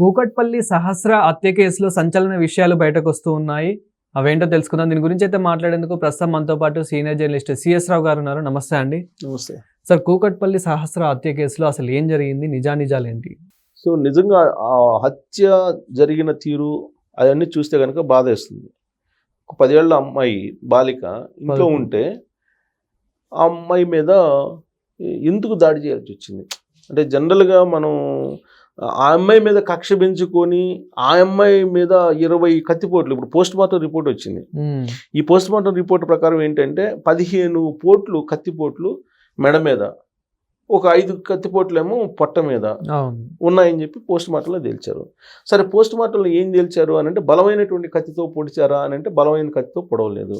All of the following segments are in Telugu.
కూకట్పల్లి సహస్ర హత్య కేసులో సంచలన విషయాలు బయటకు వస్తూ ఉన్నాయి. అవేంటో తెలుసుకుందాం. దీని గురించి అయితే మాట్లాడేందుకు ప్రస్తుతం మనతో పాటు సీనియర్ జర్నలిస్ట్ సిఎస్ రావు గారు ఉన్నారు. నమస్తే అండి. నమస్తే. సార్ కూకట్పల్లి సహస్ర హత్య కేసులో అసలు ఏం జరిగింది? నిజానిజాలు ఏంటి సో నిజంగా ఆ హత్య జరిగిన తీరు అవన్నీ చూస్తే కనుక బాధ వేస్తుంది ఒక పదేళ్ళ అమ్మాయి బాలిక ఇంట్లో. ఉంటే ఆ అమ్మాయి మీద ఎందుకు దాడి చేయాల్సి వచ్చింది? అంటే జనరల్గా మనం ఆ అమ్మాయి మీద కక్ష పెంచుకొని ఆ అమ్మాయి మీద ఇరవై కత్తిపోట్లు ఇప్పుడు పోస్ట్ మార్టం రిపోర్ట్ వచ్చింది. ఈ పోస్ట్ మార్టం రిపోర్ట్ ప్రకారం ఏంటంటే పదిహేను పోట్లు కత్తిపోట్లు మెడ మీద ఒక ఐదు కత్తిపోట్లేమో పొట్ట మీద ఉన్నాయని చెప్పి పోస్ట్ మార్టంలో తేల్చారు. సరే పోస్ట్ మార్టంలో ఏం తేల్చారు అని అంటే బలమైనటువంటి కత్తితో పొడిచారా అని అంటే బలమైన కత్తితో పొడవలేదు.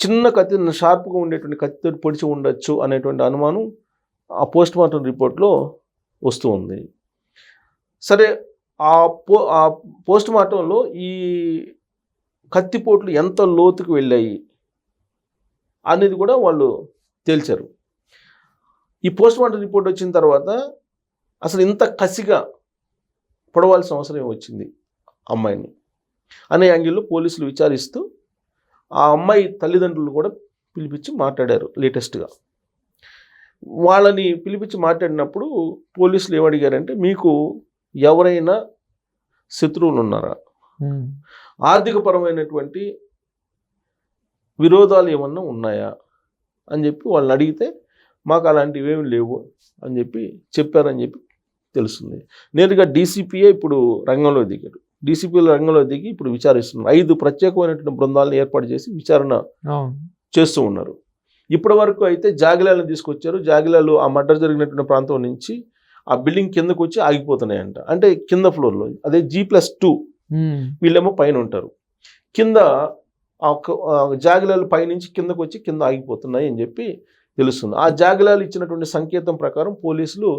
చిన్న కత్తి షార్ప్గా ఉండేటువంటి కత్తితో పొడిచి ఉండొచ్చు అనేటువంటి అనుమానం ఆ పోస్ట్ మార్టం రిపోర్ట్లో వస్తూ ఉంది. సరే ఆ పో ఆ పోస్ట్ మార్టంలో ఈ కత్తిపోట్లు ఎంత లోతుకు వెళ్ళాయి అనేది కూడా వాళ్ళు తేల్చారు. ఈ పోస్ట్ మార్టం రిపోర్ట్ వచ్చిన తర్వాత అసలు ఇంత కసిగా పొడవాల్సిన అవసరం వచ్చింది అమ్మాయిని? అనే యాంగిల్లో పోలీసులు విచారిస్తూ ఆ అమ్మాయి తల్లిదండ్రులు కూడా పిలిపించి మాట్లాడారు లేటెస్ట్గా. వాళ్ళని పిలిపించి మాట్లాడినప్పుడు పోలీసులు ఏమడిగారంటే మీకు ఎవరైనా శత్రువులు ఉన్నారా ఆర్థికపరమైనటువంటి విరోధాలు ఏమన్నా ఉన్నాయా? అని చెప్పి వాళ్ళని అడిగితే మాకు అలాంటివి ఏమి లేవు అని చెప్పి చెప్పారని చెప్పి తెలుస్తుంది. నేరుగా డీసీపీఏ ఇప్పుడు రంగంలో దిగాడు. డీసీపీల రంగంలో దిగి ఇప్పుడు విచారిస్తున్నారు. ఐదు ప్రత్యేకమైనటువంటి బృందాలను ఏర్పాటు చేసి విచారణ చేస్తూ ఉన్నారు. ఇప్పటి వరకు అయితే జాగిలాలను తీసుకొచ్చారు. జాగిలాలు ఆ మర్డర్ జరిగినటువంటి ప్రాంతం నుంచి ఆ బిల్డింగ్ కిందకు వచ్చి ఆగిపోతున్నాయంట. అంటే కింద ఫ్లోర్లో అదే జీ ప్లస్ టూ వీళ్ళేమో పైన ఉంటారు. కింద జాగిలాలు పైనుంచి కిందకు వచ్చి కింద ఆగిపోతున్నాయి అని చెప్పి తెలుస్తుంది. ఆ జాగిలాలు ఇచ్చినటువంటి సంకేతం ప్రకారం పోలీసులు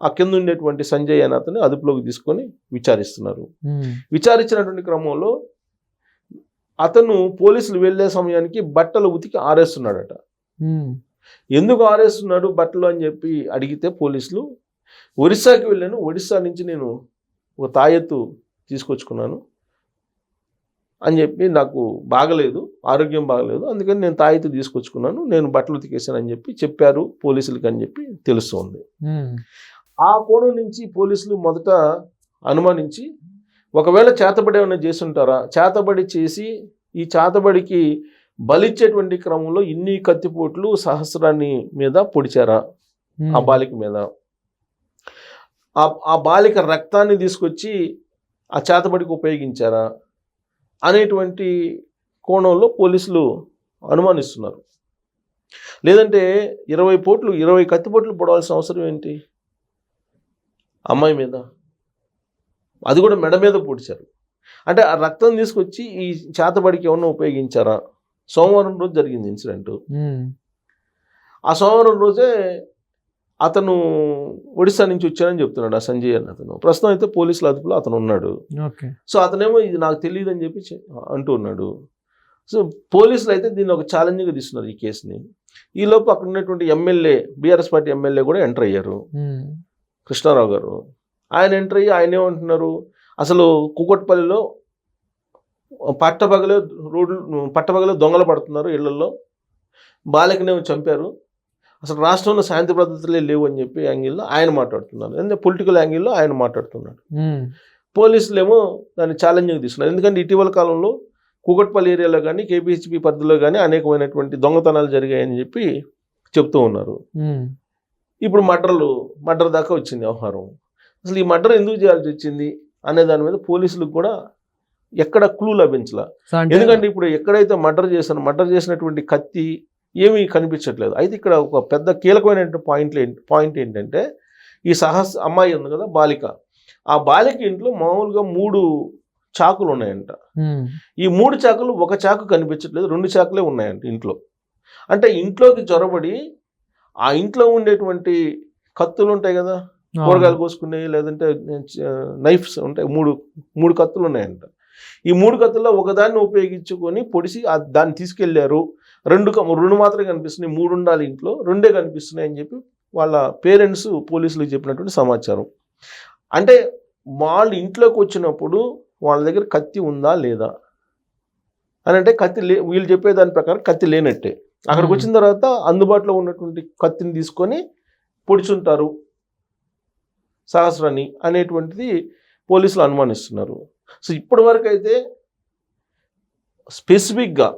ఆ కింద ఉండేటువంటి సంజయ్ అనే అతన్ని అదుపులోకి తీసుకొని విచారిస్తున్నారు. విచారించినటువంటి క్రమంలో అతను పోలీసులు వెళ్ళే సమయానికి బట్టలు ఉతికి ఆరేస్తున్నాడట. ఎందుకు ఆరేస్తున్నాడు బట్టలు అని చెప్పి అడిగితే పోలీసులు ఒరిస్సాకి వెళ్ళాను. ఒడిస్సా నుంచి నేను ఒక తాయెత్తు తీసుకొచ్చుకున్నాను. అని చెప్పి నాకు బాగలేదు ఆరోగ్యం బాగలేదు. అందుకని నేను తాయెత్తు తీసుకొచ్చుకున్నాను. నేను బట్టలు ఉతికేసాను అని చెప్పి చెప్పారు పోలీసులకి అని చెప్పి తెలుస్తోంది. ఆ కోణం నుంచి పోలీసులు మొదట అనుమానించి ఒకవేళ చేతబడి ఏమైనా చేసుంటారా? చేతబడి చేసి ఈ చేతబడికి బలిచ్చేటువంటి క్రమంలో ఇన్ని కత్తిపోట్లు సహస్రాన్ని మీద పొడిచారా? ఆ బాలిక మీద. ఆ ఆ బాలిక రక్తాన్ని తీసుకొచ్చి ఆ చేతబడికి ఉపయోగించారా అనేటువంటి కోణంలో పోలీసులు అనుమానిస్తున్నారు. లేదంటే ఇరవై పోట్లు ఇరవై కత్తిపోట్లు పొడవాల్సిన అవసరం ఏంటి? అమ్మాయి మీద? అది కూడా మెడ మీద పొడిచారు. అంటే ఆ రక్తం తీసుకొచ్చి ఈ చేతబడికి ఏమన్నా ఉపయోగించారా? సోమవారం రోజు జరిగింది ఇన్సిడెంట్. ఆ సోమవారం రోజే అతను ఒడిశా నుంచి వచ్చానని చెప్తున్నాడు ఆ సంజయ్ అని అతను. ప్రస్తుతం అయితే పోలీసుల అదుపులో అతను ఉన్నాడు. ఓకే. సో అతనేమో ఇది నాకు తెలియదు అని చెప్పి అంటూ ఉన్నాడు. సో పోలీసులు అయితే దీన్ని ఒక ఛాలెంజ్గా తీసుకున్నారు ఈ కేసుని. ఈలోపు అక్కడ ఉన్నటువంటి ఎమ్మెల్యే బీఆర్ఎస్ పార్టీ ఎమ్మెల్యే కూడా ఎంటర్ అయ్యారు. కృష్ణారావు గారు. ఆయన ఎంటర్ అయ్యి ఆయన ఏమంటున్నారు? అసలు కుకట్పల్లిలో పట్టపగలే రోడ్లు పట్టపగలే దొంగలు పడుతున్నారు ఇళ్ళలో బాలికనేమో చంపారు. అసలు రాష్ట్రంలో శాంతి భద్రతలే లేవు అని చెప్పి యాంగిల్లో ఆయన మాట్లాడుతున్నారు. ఎందుకంటే పొలిటికల్ యాంగిల్లో ఆయన మాట్లాడుతున్నాడు. ఉమ్, పోలీసులు ఏమో దాన్ని ఛాలెంజ్గా తీసుకున్నారు. ఎందుకంటే ఇటీవల కాలంలో కూకట్పల్లి ఏరియాలో కానీ కేపీహెచ్పి పరిధిలో కానీ అనేకమైనటువంటి దొంగతనాలు జరిగాయని చెప్పి చెప్తూ ఉన్నారు. ఇప్పుడు మర్డర్లు మర్డర్ దాకా వచ్చింది వ్యవహారం. అసలు ఈ మర్డర్ ఎందుకు చేయాల్సి వచ్చింది అనే దాని మీద పోలీసులకు కూడా ఎక్కడ క్లూ లభించలా? ఎందుకంటే ఇప్పుడు ఎక్కడైతే మర్డర్ చేశారో మర్డర్ చేసినటువంటి కత్తి ఏమీ కనిపించట్లేదు. అయితే ఇక్కడ ఒక పెద్ద కీలకమైనటువంటి పాయింట్ పాయింట్ ఏంటంటే ఈ సహస్ అమ్మాయి ఉంది కదా బాలిక. ఆ బాలిక ఇంట్లో మామూలుగా మూడు చాకులు ఉన్నాయంట. ఈ మూడు చాకులు ఒక చాకు కనిపించట్లేదు రెండు చాకులే ఉన్నాయంట ఇంట్లో. అంటే ఇంట్లోకి చొరబడి ఆ ఇంట్లో ఉండేటువంటి కత్తులు ఉంటాయి కదా కూరగాయలు కోసుకునే లేదంటే నైఫ్స్ ఉంటాయి మూడు మూడు కత్తులు ఉన్నాయంట. ఈ మూడు కత్తుల్లో ఒకదాన్ని ఉపయోగించుకొని పొడిసి దాన్ని తీసుకెళ్ళారు. రెండు క- రెండు మాత్రమే కనిపిస్తున్నాయి మూడు ఉండాలి ఇంట్లో రెండే కనిపిస్తున్నాయి అని చెప్పి వాళ్ళ పేరెంట్స్ పోలీసులకు చెప్పినటువంటి సమాచారం. అంటే వాళ్ళు ఇంట్లోకి వచ్చినప్పుడు వాళ్ళ దగ్గర కత్తి ఉందా లేదా? అని అంటే కత్తి లే వీళ్ళు చెప్పే దాని ప్రకారం కత్తి లేనట్టే. అక్కడికి వచ్చిన తర్వాత అందుబాటులో ఉన్నటువంటి కత్తిని తీసుకొని పొడిచుంటారు. సహస్రాన్ని అనేటువంటిది పోలీసులు అనుమానిస్తున్నారు. సో ఇప్పటి వరకు అయితే స్పెసిఫిక్గా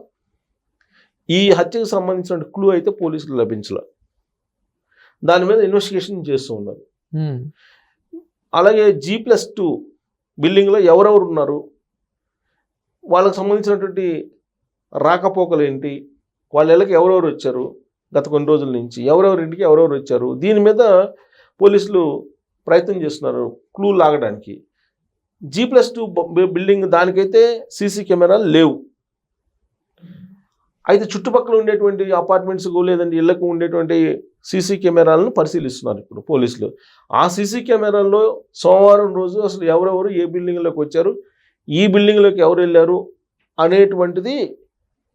ఈ హత్యకు సంబంధించిన క్లూ అయితే పోలీసులు లభించలే. దాని మీద ఇన్వెస్టిగేషన్ చేస్తూ ఉన్నారు. అలాగే జీ ప్లస్ టూ బిల్డింగ్లో ఎవరెవరు ఉన్నారు? వాళ్ళకి సంబంధించినటువంటి రాకపోకలు ఏంటి వాళ్ళ ఇళ్ళకి ఎవరెవరు వచ్చారు? గత కొన్ని రోజుల నుంచి ఎవరెవరి ఇంటికి ఎవరెవరు వచ్చారు? దీని మీద పోలీసులు ప్రయత్నం చేస్తున్నారు క్లూ లాగడానికి. జీ ప్లస్ టూ బిల్డింగ్ దానికైతే సీసీ కెమెరాలు లేవు. అయితే చుట్టుపక్కల ఉండేటువంటి అపార్ట్మెంట్స్కు లేదంటే ఇళ్ళకు ఉండేటువంటి సీసీ కెమెరాలను పరిశీలిస్తున్నారు ఇప్పుడు పోలీసులు. ఆ సీసీ కెమెరాల్లో సోమవారం రోజు అసలు ఎవరెవరు ఏ బిల్డింగ్లోకి వచ్చారు ఈ బిల్డింగ్లోకి ఎవరు వెళ్ళారు అనేటువంటిది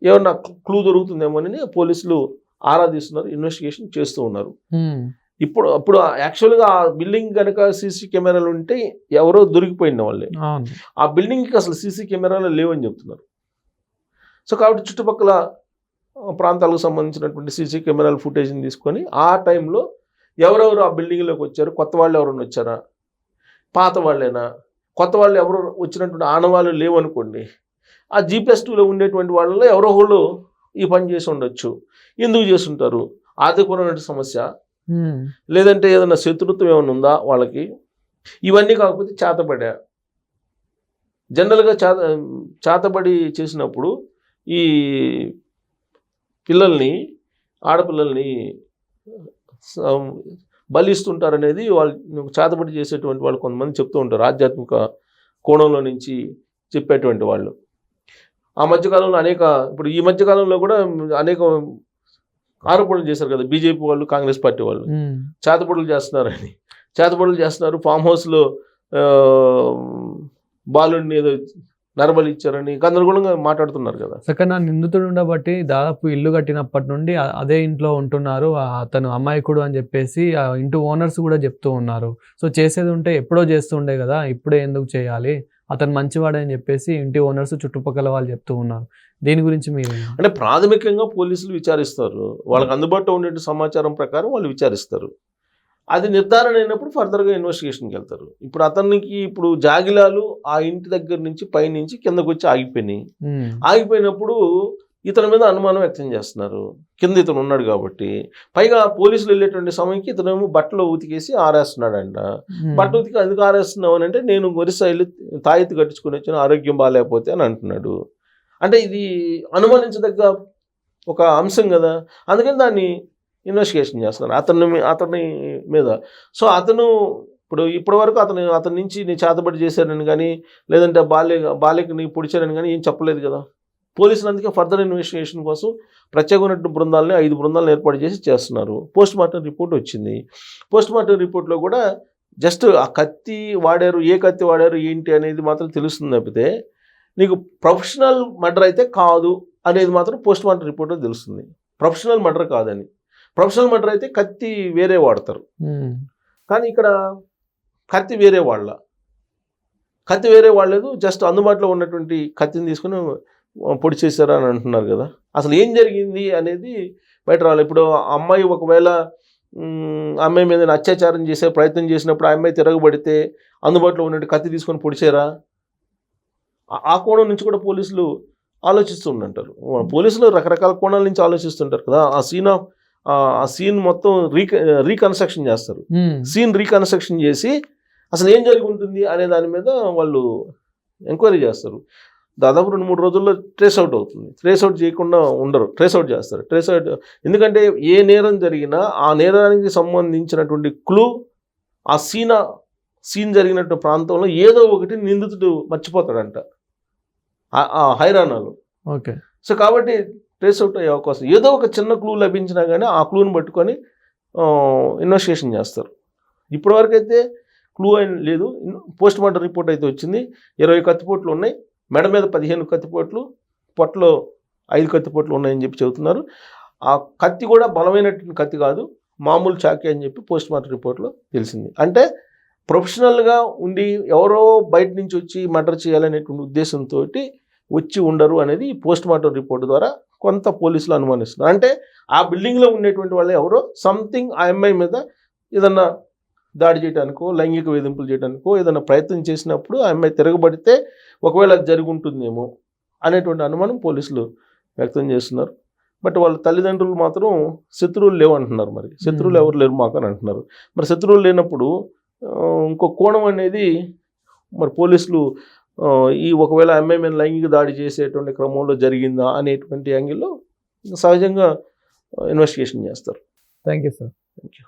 ఏమన్నా క్లూ దొరుకుతుందేమోనని పోలీసులు ఆరాధిస్తున్నారు ఇన్వెస్టిగేషన్ చేస్తూ ఉన్నారు. ఇప్పుడు అప్పుడు యాక్చువల్గా ఆ బిల్డింగ్ కనుక సీసీ కెమెరాలు ఉంటే ఎవరో దొరికిపోయిన వాళ్ళే. ఆ బిల్డింగ్కి అసలు సీసీ కెమెరాలు లేవని చెప్తున్నారు. సో కాబట్టి చుట్టుపక్కల ప్రాంతాలకు సంబంధించినటువంటి సీసీ కెమెరాల ఫుటేజ్ని తీసుకొని ఆ టైంలో ఎవరెవరు ఆ బిల్డింగ్లోకి వచ్చారు? కొత్త వాళ్ళు ఎవరైనా వచ్చారా? పాత వాళ్ళేనా? కొత్త వాళ్ళు ఎవరు వచ్చినటువంటి ఆనవాళ్ళు లేవనుకోండి ఆ జీ ప్లస్ టూలో ఉండేటువంటి వాళ్ళలో ఎవరో ఒకళ్ళు ఈ పని చేసి ఉండొచ్చు. ఎందుకు చేస్తుంటారు ఆర్థికపరమైన సమస్య. లేదంటే ఏదైనా శత్రుత్వం ఏమైనా ఉందా వాళ్ళకి? ఇవన్నీ కాకపోతే చేతబడా జనరల్గా చేత చేతబడి చేసినప్పుడు ఈ పిల్లల్ని ఆడపిల్లల్ని బలిస్తుంటారు బలిస్తుంటారనేది వాళ్ళు చేతబడి చేసేటువంటి వాళ్ళు కొంతమంది చెప్తూ ఉంటారు. ఆధ్యాత్మిక కోణంలో నుంచి చెప్పేటువంటి వాళ్ళు. ఆ మధ్యకాలంలో అనేక ఇప్పుడు ఈ మధ్యకాలంలో కూడా అనేక ఆరోపణలు చేశారు కదా బీజేపీ వాళ్ళు కాంగ్రెస్ పార్టీ వాళ్ళు. ఉమ్, చేతబడులు చేస్తున్నారని. చేతబడులు చేస్తున్నారు ఫామ్ హౌస్లో బాలుడిని ఏదో నరబలి ఇచ్చారని గందరగోళంగా మాట్లాడుతున్నారు కదా. సెకండ్ ఆ నిందితుడు ఉండబట్టి దాదాపు ఇల్లు కట్టినప్పటి నుండి అదే ఇంట్లో ఉంటున్నారు అతను అమాయకుడు అని చెప్పేసి ఆ ఇంటి ఓనర్స్ కూడా చెప్తూ ఉన్నారు. సో చేసేది ఉంటే ఎప్పుడో చేస్తుండే కదా ఇప్పుడే ఎందుకు చేయాలి? అతను మంచివాడని చెప్పేసి ఇంటి ఓనర్స్ చుట్టుపక్కల వాళ్ళు చెప్తూ ఉన్నారు. దీని గురించి మీరు? అంటే ప్రాథమికంగా పోలీసులు విచారిస్తారు. వాళ్ళకి అందుబాటులో ఉండే సమాచారం ప్రకారం వాళ్ళు విచారిస్తారు. అది నిర్ధారణ అయినప్పుడు ఫర్దర్గా ఇన్వెస్టిగేషన్కి వెళ్తారు. ఇప్పుడు అతనికి ఇప్పుడు జాగిలాలు ఆ ఇంటి దగ్గర నుంచి పైనుంచి కిందకు వచ్చి ఆగిపోయినాయి ఆగిపోయినప్పుడు ఇతని మీద అనుమానం వ్యక్తం చేస్తున్నారు. కింద ఇతను ఉన్నాడు కాబట్టి. పైగా పోలీసులు వెళ్ళేటువంటి సమయంకి ఇతనేమో బట్టలు ఉతికేసి ఆరేస్తున్నాడంట. ఉమ్, బట్టలు ఉతికి ఎందుకు ఆరేస్తున్నావు అని అంటే నేను ఒరిస్సా వెళ్ళి తాయెత్తు కట్టించుకుని వచ్చిన ఆరోగ్యం బాగాలేకపోతే అని అంటున్నాడు. అంటే ఇది అనుమానించదగ్గ ఒక అంశం కదా. అందుకని దాన్ని ఇన్వెస్టిగేషన్ చేస్తున్నారు. అతని అతని మీద. సో అతను ఇప్పుడు ఇప్పటి వరకు అతను అతని నుంచి నీ చేతబడి చేశారని కానీ లేదంటే బాల్య బాల్యకి పొడిచారని కానీ ఏం చెప్పలేదు కదా. పోలీసులు అందుకే ఫర్దర్ ఇన్వెస్టిగేషన్ కోసం ప్రత్యేకమైనటువంటి బృందాలని ఐదు బృందాలను ఏర్పాటు చేసి చేస్తున్నారు. పోస్ట్ మార్టం రిపోర్ట్ వచ్చింది. పోస్ట్ మార్టం రిపోర్ట్లో కూడా జస్ట్ ఆ కత్తి వాడారు ఏ కత్తి వాడారు ఏంటి అనేది మాత్రం తెలుస్తుంది తప్పితే నీకు ప్రొఫెషనల్ మర్డర్ అయితే కాదు అనేది మాత్రం పోస్ట్ మార్టం రిపోర్ట్లో తెలుస్తుంది. ప్రొఫెషనల్ మర్డర్ కాదని. ప్రొఫెషనల్ మర్డర్ అయితే కత్తి వేరే వాడతారు. కానీ ఇక్కడ కత్తి వేరే వాళ్ళ. కత్తి వేరే వాళ్ళలేదు జస్ట్ అందుబాటులో ఉన్నటువంటి కత్తిని తీసుకుని పొడి చేశారా అని అంటున్నారు కదా. అసలు ఏం జరిగింది అనేది బయట రావాలి ఇప్పుడు అమ్మాయి ఒకవేళ అమ్మాయి మీద అత్యాచారం చేసే ప్రయత్నం చేసినప్పుడు ఆ అమ్మాయి తిరగబడితే అందుబాటులో ఉన్నట్టు కత్తి తీసుకొని పొడిచారా? ఆ- కోణం నుంచి కూడా పోలీసులు ఆలోచిస్తూ ఉండంటారు పోలీసులు రకరకాల కోణాల నుంచి ఆలోచిస్తుంటారు కదా. ఆ సీన్ ఆఫ్ ఆ సీన్ మొత్తం రీక రీకన్స్ట్రక్షన్ చేస్తారు. సీన్ రీకన్స్ట్రక్షన్ చేసి అసలు ఏం జరిగి ఉంటుంది అనే దాని మీద వాళ్ళు ఎంక్వైరీ చేస్తారు. దాదాపు రెండు మూడు రోజుల్లో ట్రేస్ అవుట్ అవుతుంది. ట్రేస్ అవుట్ చేయకుండా ఉండరు. ట్రేస్ అవుట్ చేస్తారు. ట్రేస్ అవుట్ ఎందుకంటే ఏ నేరం జరిగినా ఆ నేరానికి సంబంధించినటువంటి క్లూ ఆ సీన్ సీన్ జరిగినట్టు ప్రాంతంలో ఏదో ఒకటి నిందితుడు మర్చిపోతాడంట. హైరానాలు ఓకే. సో కాబట్టి ట్రేస్ అవుట్ అయ్యే అవకాశం. ఏదో ఒక చిన్న క్లూ లభించినా కానీ ఆ క్లూని పట్టుకొని ఇన్వెస్టిగేషన్ చేస్తారు. ఇప్పటివరకు అయితే క్లూ అయిన లేదు. పోస్ట్ మార్టం రిపోర్ట్ అయితే వచ్చింది. ఇరవై కత్తిపోట్లు ఉన్నాయి. మెడ మీద పదిహేను కత్తిపోట్లు పొట్టలో ఐదు కత్తిపోట్లు ఉన్నాయని చెప్పి చెబుతున్నారు. ఆ కత్తి కూడా బలమైనటువంటి కత్తి కాదు మామూలు చాకే అని చెప్పి పోస్ట్ మార్టం రిపోర్ట్లో తెలిసింది. అంటే ప్రొఫెషనల్గా ఉండి ఎవరో బయట నుంచి వచ్చి మర్డర్ చేయాలనేటువంటి ఉద్దేశంతో వచ్చి ఉండరు అనేది ఈ పోస్ట్ మార్టం రిపోర్ట్ ద్వారా కొంత పోలీసులు అనుమానిస్తున్నారు. అంటే ఆ బిల్డింగ్లో ఉండేటువంటి వాళ్ళు ఎవరో సంథింగ్ ఆ అమ్మాయి మీద ఏదన్నా దాడి చేయడానికో లైంగిక వేధింపులు చేయడానికో ఏదైనా ప్రయత్నం చేసినప్పుడు ఆ అమ్మాయి తిరగబడితే ఒకవేళ అది జరిగి ఉంటుందేమో అనేటువంటి అనుమానం పోలీసులు వ్యక్తం చేస్తున్నారు. బట్ వాళ్ళ తల్లిదండ్రులు మాత్రం శత్రువులు లేవు అంటున్నారు మరి. శత్రువులు. ఎవరు లేరు మాకు అని అంటున్నారు. మరి శత్రువులు లేనప్పుడు ఇంకో కోణం అనేది మరి పోలీసులు ఈ ఒకవేళ అమ్మాయి మీద లైంగిక దాడి చేసేటువంటి క్రమంలో జరిగిందా అనేటువంటి యాంగిల్లో సహజంగా ఇన్వెస్టిగేషన్ చేస్తారు. Thank you sir thank you